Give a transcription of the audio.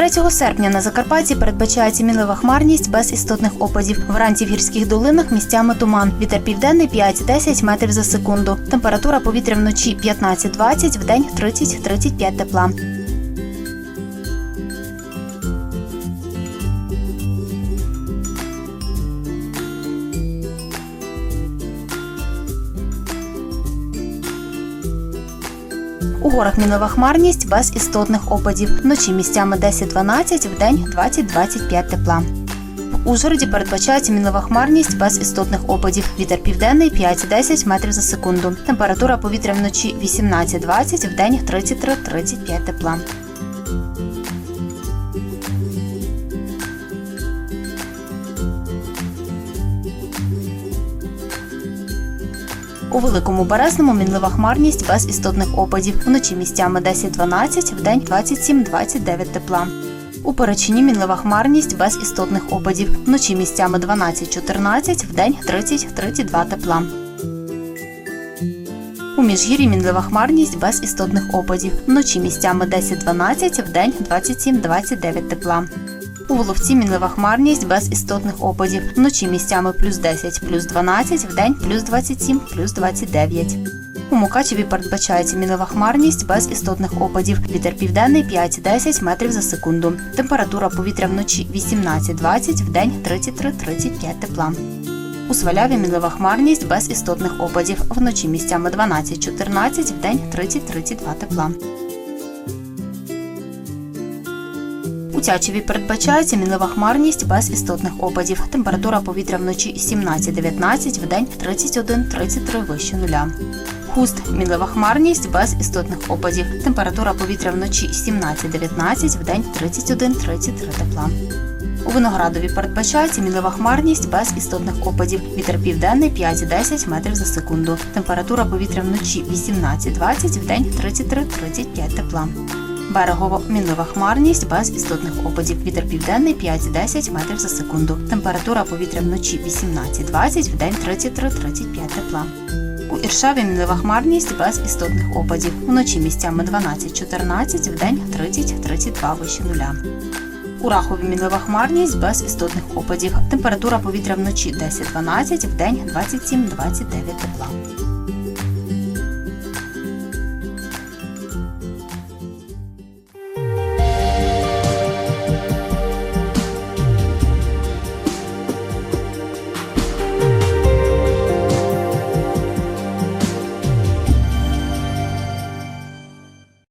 3 серпня на Закарпатті передбачається мінлива хмарність без істотних опадів. Вранці в гірських долинах місцями туман. Вітер південний 5-10 метрів за секунду. Температура повітря вночі 15-20, вдень 30-35 тепла. У горах мінлива хмарність без істотних опадів. Вночі місцями 10-12, вдень 20-25 тепла. В Ужгороді передбачається мінлива хмарність без істотних опадів. Вітер південний 5-10 метрів за секунду. Температура повітря вночі 18-20, вдень 33-35 тепла. У великому березному мінлива хмарність без істотних опадів. Вночі місцями 10-12, вдень 27-29 тепла. У Перечині мінлива хмарність без істотних опадів. Вночі місцями 12-14, вдень 30-32 тепла. У Міжгір'ї мінлива хмарність без істотних опадів. Вночі місцями 10-12, вдень 27-29 тепла. У Воловці мінлива хмарність без істотних опадів. Вночі місцями плюс 10, плюс 12, вдень плюс 27, плюс 29. У Мукачеві передбачається мінлива хмарність без істотних опадів. Вітер південний 5-10 метрів за секунду. Температура повітря вночі 18-20, вдень 33-35 тепла. У Сваляві мінлива хмарність без істотних опадів. Вночі місцями 12-14, вдень 30-32 тепла. У Тячеві передбачається мінлива хмарність без істотних опадів. Температура повітря вночі 17-19, вдень 31-33 вище нуля. Хуст мінлива хмарність без істотних опадів. Температура повітря вночі 17-19, вдень 31-33 тепла. У Виноградові передбачається мінлива хмарність без істотних опадів. Вітер південний 5-10 метрів за секунду. Температура повітря вночі 18-20, вдень 33-35 тепла. Берегово мінлива хмарність без істотних опадів. Вітер південний 5-10 метрів за секунду. Температура повітря вночі 18-20, вдень 33-35 тепла. У Іршаві мінлива хмарність без істотних опадів. Вночі місцями 12-14, вдень 30-32 вище нуля. У Рахові мінлива хмарність без істотних опадів. Температура повітря вночі 10-12, вдень 27-29 тепла.